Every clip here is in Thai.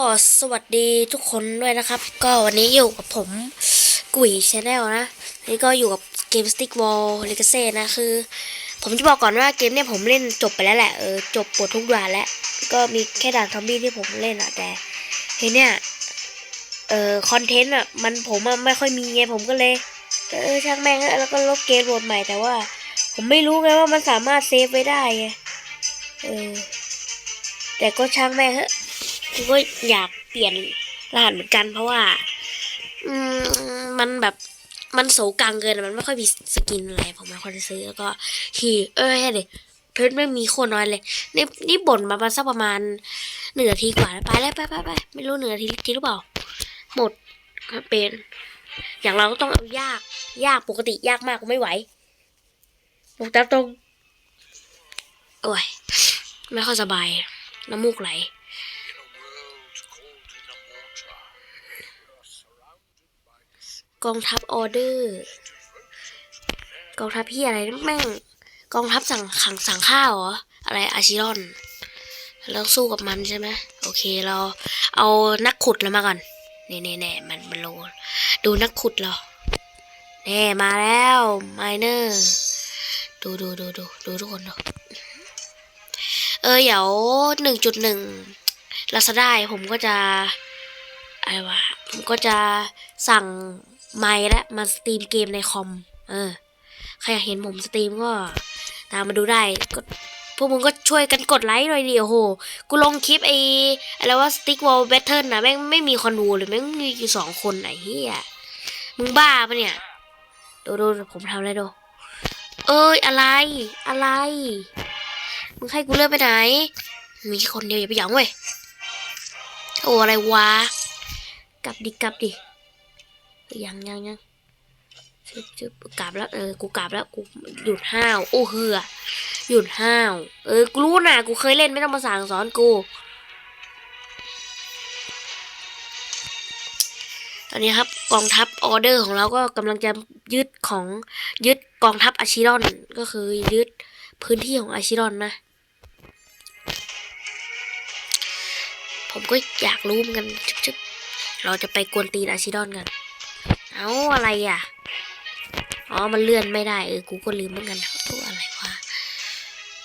ก็สวัสดีทุกคนด้วยนะครับ ก็วันนี้อยู่กับผมกุ๋ยชาแนลนะนี่ก็อยู่กับเกม Stick Wall Legacy นะคือ ผมจะบอกก่อนว่าเกมเนี่ยผมเล่นจบไปแล้วแหละเออจบหมดทุกด่านแล้ว ก็มีแค่ด่านซอมบี้ที่ผมเล่นอะแต่ทีเนี้ยเออคอนเทนต์อะมันผมอะไม่ค่อยมีไงผมก็เลยเออช่างแม่งแล้วก็ลบเกมโหลดใหม่แต่ว่า ผมไม่รู้ไงว่ามันสามารถเซฟไว้ได้ไงเออแต่ก็ช่างแม่งเถ อะกูก็อยากเปลี่ยนรหัสเหมือนกันเพราะว่า อืมมันแบบมันโสกังเกินมันไม่ค่อยมีสกินอะไรผมไม่ค่อยได้ซื้อแล้วก็ขี่เออเด็เพชรไม่มีโคนน้อยเลยนี่นี่บ่นมาประมาณสักประมาณหนึ่งนาทีกว่าแล้วไปแล้วไปไปไปไม่รู้หนึ่งนาทีจริงหรือเปล่า หมดเป็น อย่างเราก็ต้องเอายาก ยากปกติยากมากก็ไม่ไหวบอกตามตรงโอ้ยไม่ค่อยสบาย น้ำมูกไหล กองทัพออเดอร์ กองทัพพี่อะไรนะแม่ง กองทัพสั่งขังสั่งข้าวเหรอ อะไรอาชิรอนแล้วสู้กับมันใช่ไหมโอเคเราเอานักขุดเรามาก่อนเน่เน่เน่มันมันโลดูนักขุดเราเน่มาแล้วไมเนอร์ดูดูดูดูดูทุกคนดูเออเดี๋ยวหนึ่งจุดหนึ่งลาซาด้ผมก็จะอะไรวะผมก็จะสั่ง ไมค์และมาสตรีมเกมในคอม เออ ใครอยากเห็นผมสตรีมก็ ตามมาดูได้ก็พวกมึงก็ช่วยกันกดไลค์หน่อยดิโอ้โห กูลงคลิปไอ้อะไรว่าสติ๊กวอลแบทเทิลนะแม่งไม่มีคนดูเลยแม่งมีอยู่สองคนไหนเฮียมึงบ้าปะเนี่ยดูดูผมทำอะไรดูเอ้ยอะไรอะไร มึงให้กูเลือนไปไหน มีแค่คนเดียวอย่าไปหยองเว้ยโอ้อะไรวะ กลับดิกลับดิ ยังยังยังชึบชึบกลับแล้วเออกูกลับแล้วกูหยุดห้าวโอ้เหือหยุดห้าวเออกูรู้นะกูเคยเล่นไม่ต้องมาสั่งสอนกูตอนนี้ครับกองทัพออเดอร์ของเราก็กำลังจะยึดของยึดกองทัพอาชิรอนก็คือยึดพื้นที่ของอาชิรอนนะ ผมก็อยากรู้เหมือนกันชึบๆเราจะไปกวนตีนอาชิรอนกัน เอาอะไรอะ อ๋อ มันเลื่อนไม่ได้ เออ กูก็ลืมเหมือนกันตัวอะไรวะ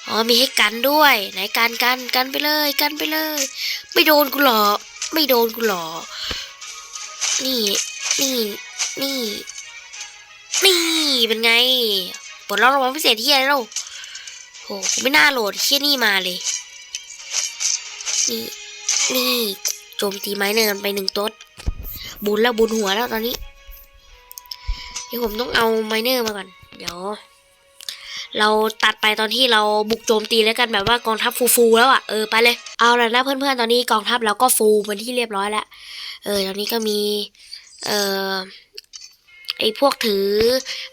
อ๋อ มีให้กันด้วย ไหนกันกันกันไปเลย กันไปเลย ไม่โดนกูหรอ ไม่โดนกูหรอ นี่ นี่ นี่ นี่ เป็นไงปลดล็อกรางวัลพิเศษที่อะไรเราโหไม่น่าโหลดเที่ยนี่มาเลย นี่ นี่ โจมตีไม้เนินไปหนึ่งต๊ดบุญแล้วบุญหัวแล้วตอนนี้ เดี๋ยวผมต้องเอาไมเนอร์มาก่อน เดี๋ยว เราตัดไปตอนที่เราบุกโจมตีแล้วกันแบบว่ากองทัพฟูๆแล้วอะ่ะเออไปเลยเอาละนะเพื่อนๆตอนนี้กองทัพเราก็ฟูเป็นที่เรียบร้อยแล้วเออตอนนี้ก็มี เอ่อไอพวกถือ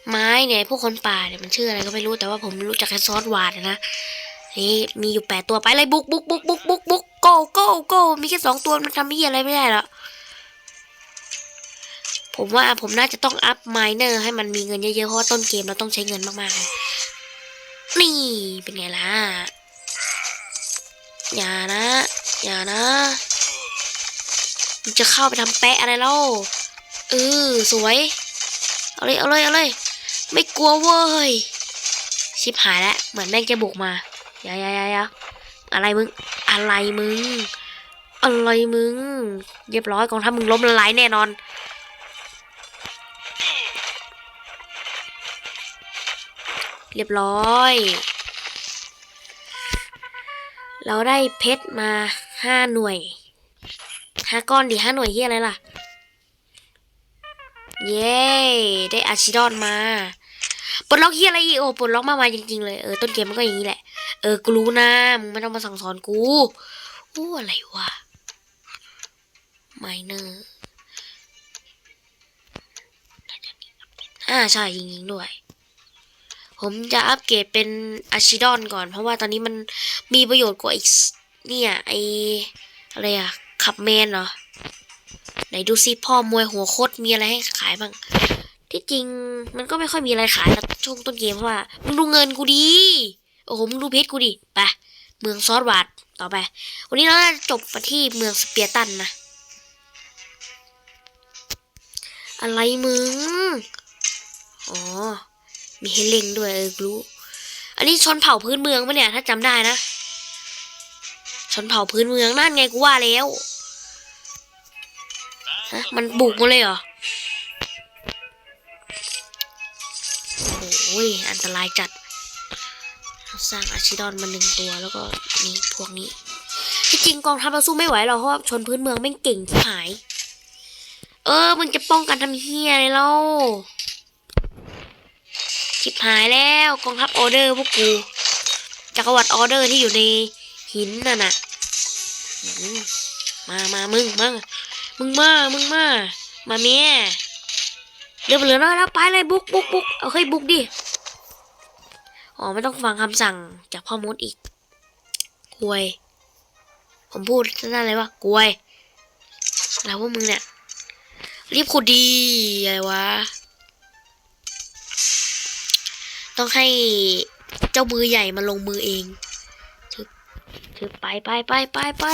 ไม้เนี่ยไอ้พวกคนป่าเนี่ยมันชื่ออะไรก็ไม่รู้แต่ว่าผมรู้จักแค่ซอสวาดนะนี่มีอยู่แปดตัวไปเลยบุกบุกบุกบุกบุกบุกโกโกโกมีแค่สองตัวมันทำพี่อะไรไม่ได้หรอก ผมว่าผมน่าจะต้องอัพไมเนอร์ให้มันมีเงินเยอะๆเพราะว่าต้นเกมเราต้องใช้เงินมากๆ นี่เป็นไงล่ะ อย่านะ อย่านะมันจะเข้าไปทำแปะอะไรเล่าเออสวย เอาเลยเอาเลยเอาเลยไม่กลัวเว้ย ชิบหายแล้วเหมือนแม่งจะบุกมายาอย่าอย่าอย่าอะไรมึง อะไรมึง อะไรมึง เรียบร้อยกองทัพมึงล้มละลายแน่นอน เรียบร้อย เราได้เพชรมาห้าหน่วยห้าก้อนดิห้าหน่วยที่อะไรล่ะ เย้ได้อาชิดอนมาปลดล็อกเฮียอะไรอีกโอ้ปลดล็อกมามาจริงๆเลยเออต้นเกมมันก็อย่างนี้แหละเออกูรู้นะมึงไม่ต้องมาสั่งสอนกูอู้อะไรวะไมเนอร์อ่าใช่จริงๆด้วย ผมจะอัปเกรดเป็นอาชิดอนก่อน เพราะว่าตอนนี้มันมีประโยชน์กว่าอีกเนี่ยไออะไรอะขับแมนเหรอ ไหนดูซิพ่อมวยหัวโคตรมีอะไรให้ขายบ้าง ที่จริงมันก็ไม่ค่อยมีอะไรขายแล้วช่วงต้นเกมเพราะว่ามึงดูเงินกูดี โอ้โหมึงดูเพชรกูดิไปเมืองซอสวาดต่อไป วันนี้เราจะจบมาที่เมืองสเปียตันนะอะไรมึง อ๋อ มีให้เล็งด้วยเออรู้ อันนี้ชนเผ่าพื้นเมืองปะเนี่ยถ้าจำได้นะ ชนเผ่าพื้นเมืองนั่นไงกูว่าแล้วฮะมันบุกมาเลยเหรอโอ้ยอันตรายจัด สร้างอาชิดอนมาหนึ่งตัวแล้วก็นี่พวกนี้ ที่จริงกองทัพเราสู้ไม่ไหวหรอกเพราะชนพื้นเมืองไม่งเก่งที่หาย เออ มึงจะป้องกันทำเฮียอะไรเล่า ชิบหายแล้วกองทัพออเดอร์พวกกูจักรวรรดิออเดอร์ที่อยู่ในหินน่ะนะมามามึงมามึงมามึงมามาเมียเรือเหลือน้อยแล้วไปเลยบุกบุกบุกเอาให้ยบุกดิอ๋อไม่ต้องฟังคำสั่งจากพ่อมดอีกกวย ผมพูดนั่นเลยว่ากวยแล้วพวกมึงเนี่ยรีบขุดดีอะไรวะ ต้องให้เจ้ามือใหญ่มาลงมือเองถือถือไปไปไปไปไป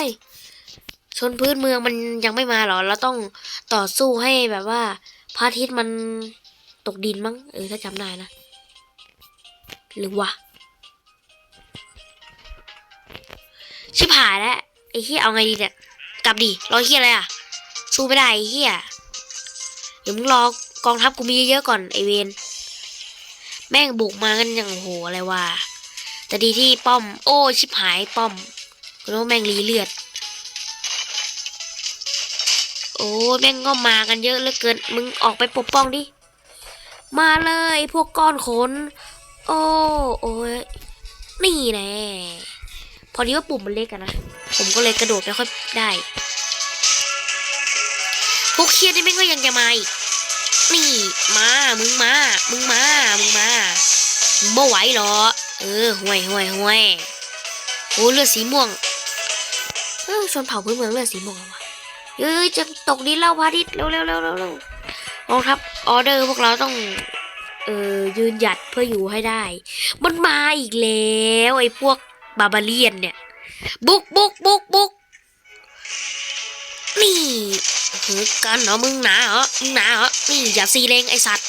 ชนพื้นเมืองมันยังไม่มาหรอ เราต้องต่อสู้ให้แบบว่าพระอาทิตย์มันตกดินมั้ง เออ ถ้าจำได้นะ หรือวะ ชิบหายแล้ว ไอ้เหี้ยเอาไงดีเนี่ย กลับดิรอเหี้ยอะไรอะ สู้ไม่ได้ไอ้เหี้ยเดี๋ยวมึงรอกองทัพกูมีเยอะๆก่อนไอเวน แม่งบุกมากันอย่างโหอะไรวะแต่ดีที่ป้อม โอ้ชิบหายป้อมกูรู้วแม่งรีเลือด โอ้แม่งก็มากันเยอะเหลือเกินมึงออกไปปกป้องดิมาเลยพวกก้อนขน โอ้โอ้ยนี่แน่พอดีว่าปุ่มมันเล็กอะนะ ผมก็เลยกระโดดไม่ค่อยได้ พวกเคียดนี่แม่งก็ยังจะมาอีก นี่มา มึงมา มึงมา มึงมามึงไม่ไหวหรอ เออห่วยห่วยห่วยโอ้เลือดสีม่วงเออชนเผ่าพื้นเมืองเลือดสีม่วงเหรอวะเอ้ยจะตกดินแล้วพระอาทิตเร็วเร็วเร็วเร็วเร็วกองทัพออเดอร์พวกเราต้องเออยืนหยัดเพื่ออยู่ให้ได้ มันมาอีกแล้วไอ้พวกบาบาเลียนเนี่ย บุกบุกบุกบุกนี่ เฮ้ยกันเหรอมึงหนาเหรอมึงหนาเหรอนี่อย่าซีเลงไอสัตว์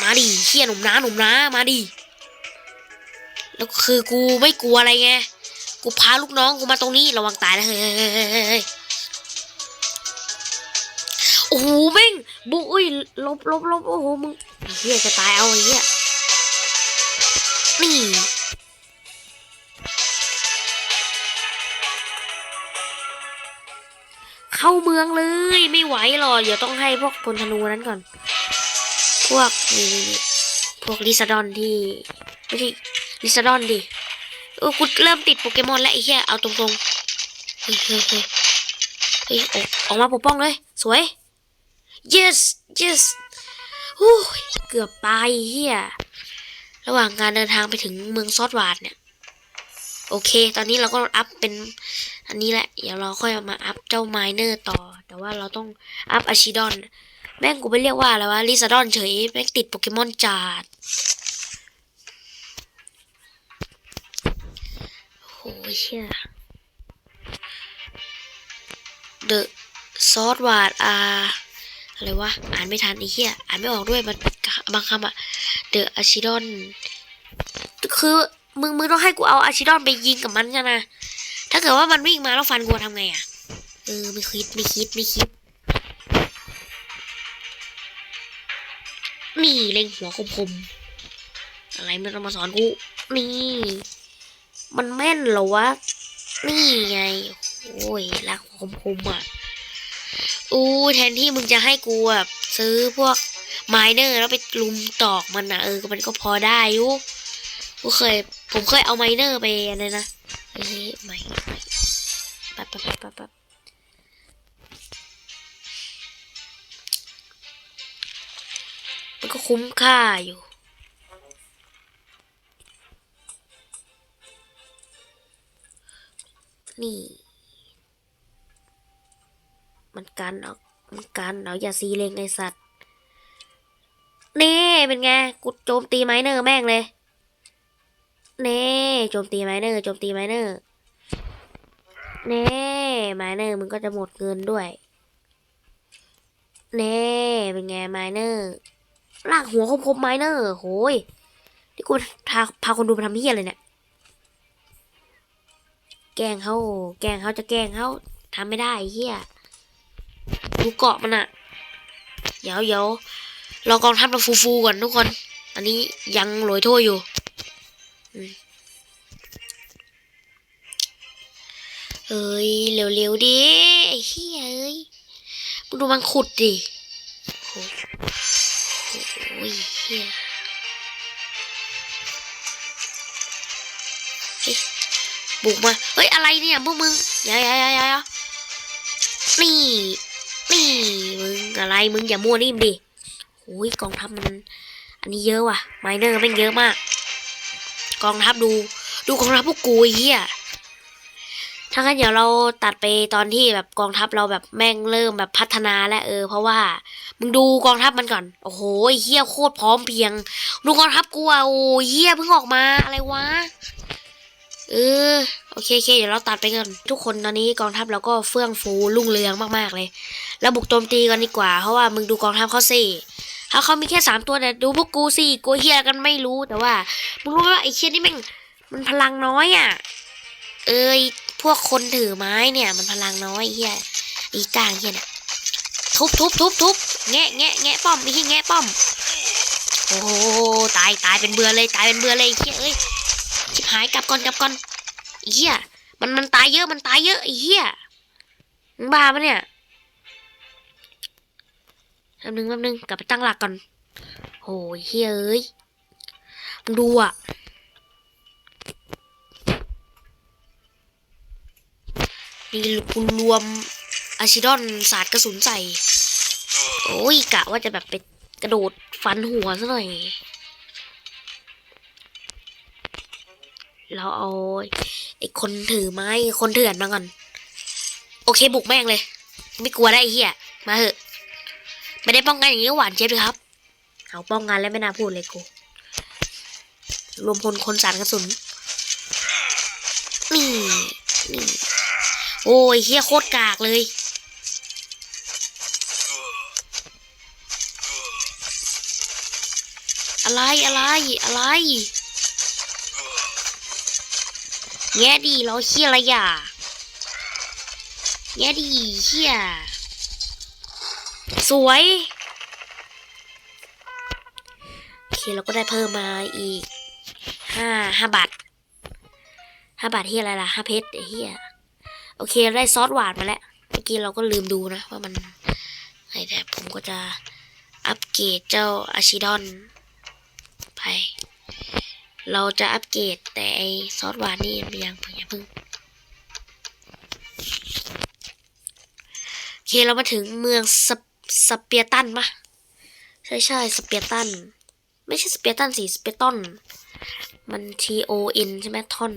มาดิเฮียหนุ่มน้าหนุ่มน้ามาดิแล้วคือกูไม่กลัวอะไรไงกูพาลูกน้องกูมาตรงนี้ระวังตายนะเฮ้ยโอ้โหแม่งบุอุ้ยลบลบลบโอ้โหมึงเฮียจะตายเอาไอ้เฮียนี่ มืองเลยไม่ไหวหรอกเดี๋ยวต้องให้พวกพลธนูนั้นก่อน พวกนี่พวกลิซาดอนที่ไม่ใช่ลิซาดอนดิเออกูเริ่มติดโปเกมอนแล้วไอ้เหี้ยเอาตรงๆเฮ้ยเฮ้ยเฮ้ยเฮ้ยออกมาปกป้องเลย สวย yes yes ฮู้เกือบตายไอ้เหี้ยระหว่างการเดินทางไปถึงเมืองซอดวาดเนี่ย โอเค ตอนนี้เราก็อัพเป็น อันนี้แหละ เดี๋ยวเราค่อยเอามาอัพเจ้าไมเนอร์ต่อ แต่ว่าเราต้องอัพอาชิดอน แม่งกูไปเรียกว่าอะไรวะลิซาดอนเฉย แม่งติดโปเกมอนจัดโอ้ยเชี่ยเดอะซอสวาดอาอะไรวะ อ่านไม่ทันไอ้เหี้ย อ่านไม่ออกด้วยมันบางคำอะเดอะอาชิดอน คือมึงมึงต้องให้กูเอาอาชิดอนไปยิงกับมันใช่ไหม ถ้าเกิดว่ามันวิ่งมาแล้วฟันกูทำไงอะเออไม่คิดไม่คิดไม่คิด นี่เล็งหัวคมๆอะไรไม่ต้องมาสอนกู นี่ มันแม่นเหรอวะ นี่ไง โอ้ยรักหัวคมๆอะ อู้แทนที่มึงจะให้กูแบบซื้อพวกไมเนอร์แล้วไปลุมตอกมันนะเออมันก็พอได้ยุกูเคย ผมเคยเอาไมเนอร์ไปอะไรนะ เฮ้ยไม่ไม่แป๊บแป๊บแป๊บป๊บแป๊บมันก็คุ้มค่าอยู่นี่ มันกันเอามันกันเอาอย่าซีเลงไอสัตว์ นี่เป็นไง กูโจมตีไมเนอร์แม่งเลย เน่โจมตีไมเนอร์โจมตีไมเนอร์แน่ไมเนอร์มึงก็จะหมดเงินด้วยแน่เป็นไงไมเนอร์ลากหัวคมๆไมเนอร์โหยที่กูพาพาคนดูไปทำเฮี้ยเลยเนี่ยแกงเขาแกงเขาจะแกงเขาทำไม่ได้เฮียดูเกาะมันอะเดี๋ยวเดี๋ยวรอกองทัพเราฟูๆก่อนทุกคน อันนี้ยังโรยโทษอยู่ เอ้ยเร็วๆดิไอ้เฮียเอ้ยมึงดูมันขุดดิโอ้โอ้ยเฮียบุกมา เฮ้ย อะไรเนี่ยพวกมึงอย่าอย่าอย่าอย่าอย่านี่ นี่ มึงอะไร มึงอย่ามั่วนิ่มดิโอ้ยกองทัพมัน อันนี้เยอะว่ะ ไมเนอร์แม่งเยอะมาก กองทัพดู ดูกองทัพพวกกูี้เหี้ยถ้างั้นเดี๋ยวเราตัดไปตอนที่แบบกองทัพเราแบบแม่งเริ่มแบบพัฒนาแล้วเออ เพราะว่า มึงดูกองทัพมันก่อน โอ้โหเหี้ยโคตรพร้อมเพียง ดูกองทัพกูอะโอ้เหี้ยเพิ่งออกมาอะไรวะเออโอเคโอเคเดี๋ยวเราตัดไปกันทุกคนตอนนี้กองทัพเราก็เฟื่องฟูรุ่งเรืองมากๆเลย แล้วบุกโจมตีกันดีกว่า เพราะว่ามึงดูกองทัพเขาสิ ถ้าเขามีแค่สามตัวแต่ดูพวกกูสิกูเฮียกันไม่รู้แต่ว่ามึงรู้ไหมว่าไอ้เชี่ยนี่แม่งมันพลังน้อยอะ เอ้ยพวกคนถือไม้เนี่ย มันพลังน้อยเฮียไอีกางเฮียเนี่ยทุบทุบทุบทุบแงะแงะแงะป้อมไม่ใช่แงะป้อมโอ้โหตายตายเป็นเบื่อเลยตายเป็นเบื่อเลยเฮียเอ้ยชิบหายกลับก่อนกลับก่อนเฮียมันมันตายเยอะมันตายเยอะไอ้เฮียมึงบ้าปะเนี่ย แป๊บนึงแป๊บนึงกลับไปตั้งหลักก่อนโหยเฮ้ยเอ้ยมึงดูอะนี่กูรวมอาชิดอนสาดกระสุนใส่ โอ้ยกะว่าจะแบบไปกระโดดฟันหัวซะหน่อย เราเอาไอ้คนถือไม้คนเถื่อนมาก่อน โอเคบุกแม่งเลย ไม่กลัวได้ไอ้เหี้ย มาเถอะ ไม่ได้ป้องกันอย่างนี้ก็หวานเจี๊ยบเลยครับเอาป้องกันแล้วไม่น่าพูดเลยกูรวมพลคนสารกระสุนนี่นี่โอ้ยเฮียโคตรกากเลยอะไรอะไรอะไรแง่ดีเราเฮียอะไรอย่าแง่ดีเฮีย สวยโอเคเราก็ได้เพิ่มมาอีกห้าห้าบาทห้าบาทที่อะไรล่ะห้าเพชรเหี้ยโอเคเราได้ซอสหวานมาแล้วเมื่อกี้เราก็ลืมดูนะว่ามันไอแต่ผมก็จะอัปเกรดเจ้าอาชิดอนไปเราจะอัปเกรดแต่ไอซอสหวานนี่ยังยังอย่าเพิ่งโอเคเรามาถึงเมืองสป สเปียตันปะใช่ใช่สเปียตัน ไม่ใช่สเปียตันสิสเปียตอนมัน T O N ใช่ไหมท่อน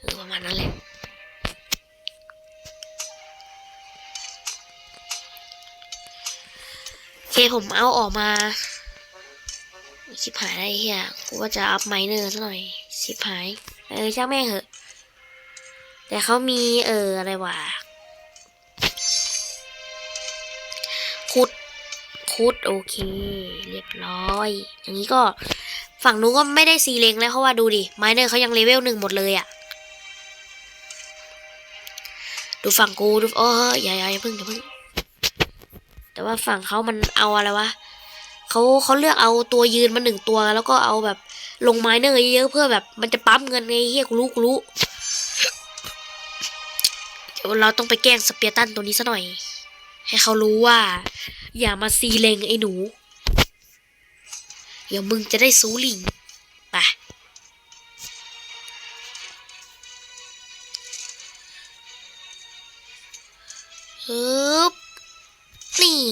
หรือประมาณนั้นแหละโอเคผมเอาออกมาชิบหายได้เฮียกูว่าจะอัพไมเนอร์ซะหน่อยชิบหาย เออช่างแม่งเหอะ แต่เขามีเอออะไรวะ คุดคุดโอเค เรียบร้อย อย่างนี้ก็ฝั่งนู้นก็ไม่ได้ซีเลงแล้วเพราะว่าดูดิไมเนอร์เขายังเลเวลหนึ่งหมดเลยอะ่ะ ดูฝั่งกูดูเอออย่าอย่าอย่าเพิ่งอย่าเพิ่งแต่ว่าฝั่งเขามันเอาอะไรวะเขาเขาเลือกเอาตัวยืนมาหนึ่งตัวแล้วก็เอาแบบลงไมเนอร์เยอะๆเพื่อแบบมันจะปั๊มเงินไงเฮียกูรู้กูรู้เดี๋ยวเราต้องไปแกล้งสเปียตันตัวนี้ซะหน่อย ให้เขารู้ว่า อย่ามาซีเลงไอ้หนู เดี๋ยวมึงจะได้ซูลิงไปฮึบนี่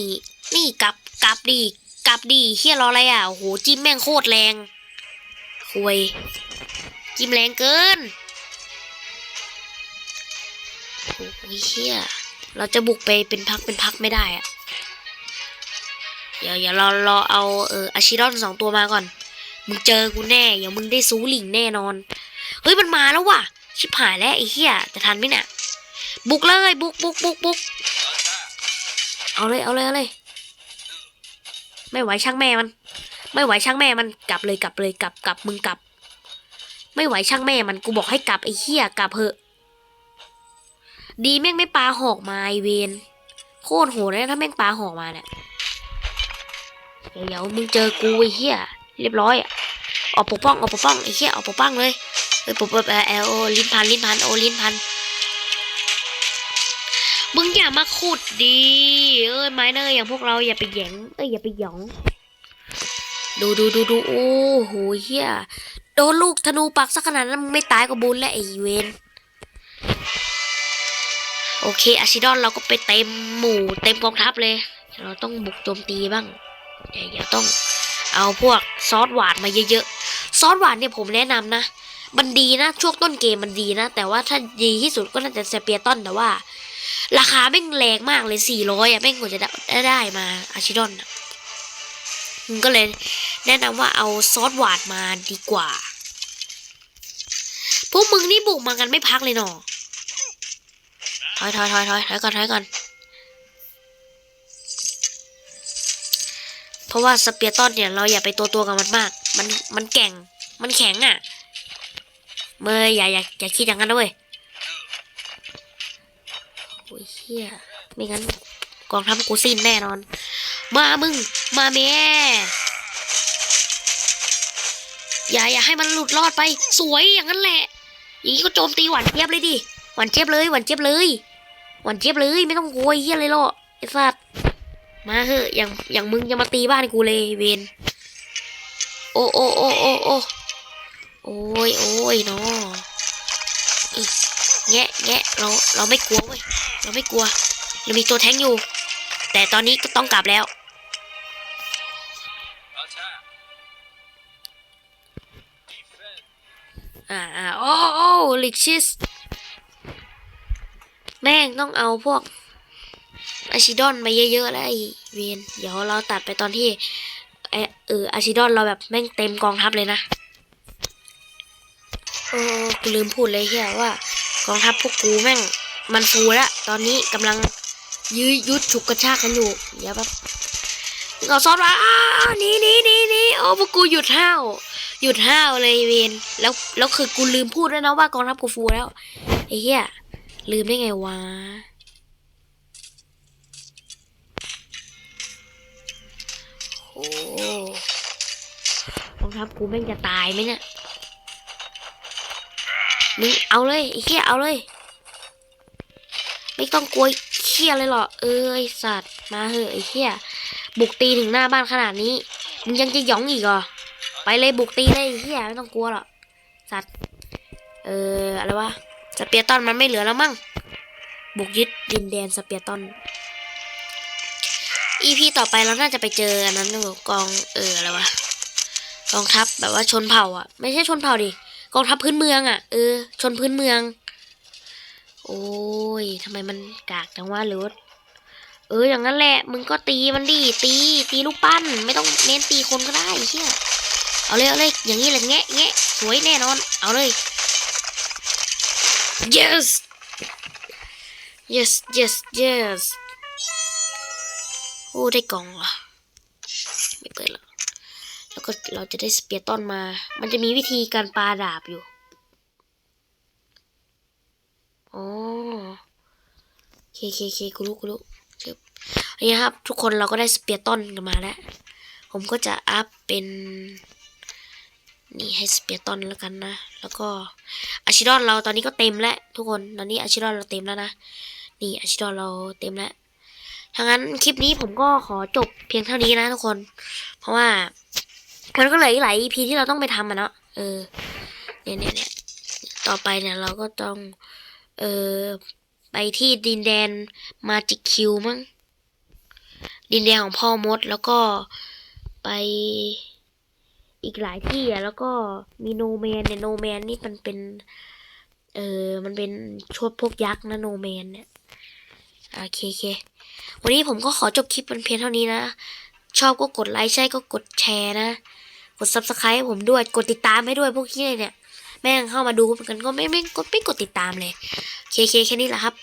นี่กลับกลับดีกลับดีเฮียรออะไรอะโหจิ้มแม่งโคตรแรงคุยจิ้มแรงเกินโอ้โหเฮีย เราจะบุกไปเป็นพักเป็นพักไม่ได้อะเดี๋ยวเดี๋ยวเรารอเอาเอออาชิรอนสองตัวมาก่อน มึงเจอกูแน่เดี๋ยวมึงได้ซูหลิงแน่นอน เฮ้ยมันมาแล้วว่ะ ชิบหายแล้วไอ้เหี้ยจะทันไหมเนี่ยบุกเลยบุกบุกบุกบุกเอาเลยเอาเลยเอาเลย ไม่ไหวช่างแม่มัน ไม่ไหวช่างแม่มันกลับเลยกลับเลยกลับกลับมึงกลับ ไม่ไหวช่างแม่มันกูบอกให้กลับไอ้เหี้ยกลับเหอะ ดีแม่งไม่ปลาหอกมาไอเวนโคตรโหดเลยถ้าแม่งปลาหอกมาเนี่ยเดี๋ยวมึงเจอกูไอ้เหี้ยเรียบร้อยอะออกปกป้องออกปกป้องไอ้เหี้ยออกปกป้องเลยเอ้ยปกปกเออเออโอลิ้นพันลิ้นพันโอลิ้นพันมึงอย่ามาขุดดีเอ้ยไม้เนยอย่างพวกเราอย่าไปแยงเอ้ยอย่าไปหยอง ดูดูดูดูโอ้โหเฮียโดนลูกธนูปักสักขนาดนั้นมึงไม่ตายก็บุญแล้วไอ้เวน โอเคอาชิดอนเราก็ไปเต็มหมู่เต็มกองทัพเลย เราต้องบุกโจมตีบ้างอย่าอย่าต้องเอาพวกซอสหวานมาเยอะๆ ซอสหวานเนี่ยผมแนะนำนะ มันดีนะ ช่วงต้นเกมมันดีนะ แต่ว่าถ้าดีที่สุดก็น่าจะสเปียตันแต่ว่า ราคาแม่งแรงมากเลยสี่ร้อยอะแม่งกว่าจะได้ไดมาอาชิดอนก็เลยแนะนำว่าเอาซอสหวานมาดีกว่า พวกมึงนี่บุกมากันไม่พักเลยเนาะ ถอยถอยถอยถอยถอยก่อนถอยก่อน เพราะว่าสเปียร์ตันเนี่ย เราอย่าไปตัวตัวกับมันมาก มันมันแก่ง มันแข็งอะเมย์อย่าอย่าอย่าคิดอย่างนั้นนะเว้ยโอ้ยเฮียไม่งั้นกองทัพกูสิ้นแน่นอน มามึง มาแม่อย่าอย่าให้มันหลุดรอดไป สวยอย่างนั้นแหละ อย่างนี้ก็โจมตีหวานเจี๊ยบเลยดิ หวานเจี๊ยบเลย หวานเจี๊ยบเลย หวานเจี๊ยบเลยไม่ต้องกลัวไอ้เฮียเลยหรอกไอ้สัตว์มาเถอะอย่างอย่างมึงจะมาตีบ้านกูเลยเวนโอ้โอ้โอ้โอ้โอ้โอ้ยโอ้ยเนาะแงะแงะเราเราไม่กลัวเว้ยเราไม่กลัวเรามีตัวแท้งอยู่ แต่ตอนนี้ก็ต้องกลับแล้วอ่าอ่าโอ้โอ้ลิชิส แม่งต้องเอาพวกอาชิดอนมาเยอะๆแล้วไอ้เวนเดี๋ยวเราตัดไปตอนที่เอออาชิดอนเราแบบแม่งเต็มกองทัพเลยนะโอ้กูลืมพูดเลยเฮียว่ากองทัพพวกกูแม่งมันฟูแล้วตอนนี้กำลังยื้อยุดฉุกกระชากกันอยู่เดี๋ยวแบบเราซ้อนว่าอ้าวหนี่นี่นี่นี่โอ้พวกกูหยุดห้าวหยุดห้าวเลยเวนแล้วแล้วคือกูลืมพูดด้วยนะว่ากองทัพกูฟูแล้วไอ้เหี้ย ลืมได้ไงวะ โอ้กองทัพกูแม่งจะตายไหมเนี่ยมึงเอาเลยไอ้เหี้ยเอาเลย ไม่ต้องกลัวเหี้ยเลยหรอเอ้ยสัตว์มาเหอะไอ้เหี้ยบุกตีถึงหน้าบ้านขนาดนี้มึงยังจะหยองอีกเหรอไปเลยบุกตีเลยไอ้เฮียไม่ต้องกลัวหรอกสัตว์เอออะไรวะ สเปียร์ตันมันไม่เหลือแล้วมั้งบุกยึดดินแดนสเปียร์ตันอีพีต่อไปเราน่าจะไปเจออันนั้นนะกองเอออะไรวะกองทัพแบบว่าชนเผ่าอะ ไม่ใช่ชนเผ่าดิกองทัพพื้นเมืองอะเออชนพื้นเมือง โอ้ยทำไมมันกากจังวะหรือเอออย่างนั้นแหละ มึงก็ตีมันดิตีตีลูกปั้น ไม่ต้องเน้นตีคนก็ได้ไอ้เชี่ยเอาเลยเอาเลยอย่างนี้แหละแงะแงะสวยแน่นอน เอาเลย yes yes yes yes โอ้ ได้กล่องเหรอ ไม่เปิดหรอกแล้วก็เราจะได้สเปียร์ต้นมา มันจะมีวิธีการปาดาบอยู่ อ๋อเคเคเคกูรู้กูรู้เนี่ครับ ทุกคนเราก็ได้สเปียร์ต้นกันมาแล้ว ผมก็จะอัพเป็น นี่ให้สเปียร์ตอนแล้วกันนะ แล้วก็อาชิดอนเราตอนนี้ก็เต็มแล้วทุกคน ตอนนี้อาชิดอนเราเต็มแล้วนะ นี่อาชิดอนเราเต็มแล้วถ้างั้นคลิปนี้ผมก็ขอจบเพียงเท่านี้นะทุกคน เพราะว่ามันก็เหลืออีกหลาย EP ที่เราต้องไปทำอะเนาะ เออ เนี่ยเนี่ยเนี่ยต่อไปเนี่ยเราก็ต้อง เออ ไปที่ดินแดนมาจิคิวมั้ง ดินแดนของพ่อมดแล้วก็ไป อีกหลายที่อะแล้วก็มีโนแมนเนี่ยโนแมนนี่มันเป็น เออมันเป็นชวดพวกยักษ์นะโนแมนเนี่ยโอเคโอเควันนี้ผมก็ขอจบคลิปเป็นเพียงเท่านี้นะ ชอบก็กดไลค์ใช่ก็กดแชร์นะ กด subscribe ให้ผมด้วยกดติดตามให้ด้วยพวกที่เนี่ย แม่งเข้ามาดูเหมือนกันก็ไม่ไม่กดไม่กดติดตามเลยโอเคโอเคแค่นี้แหละครับ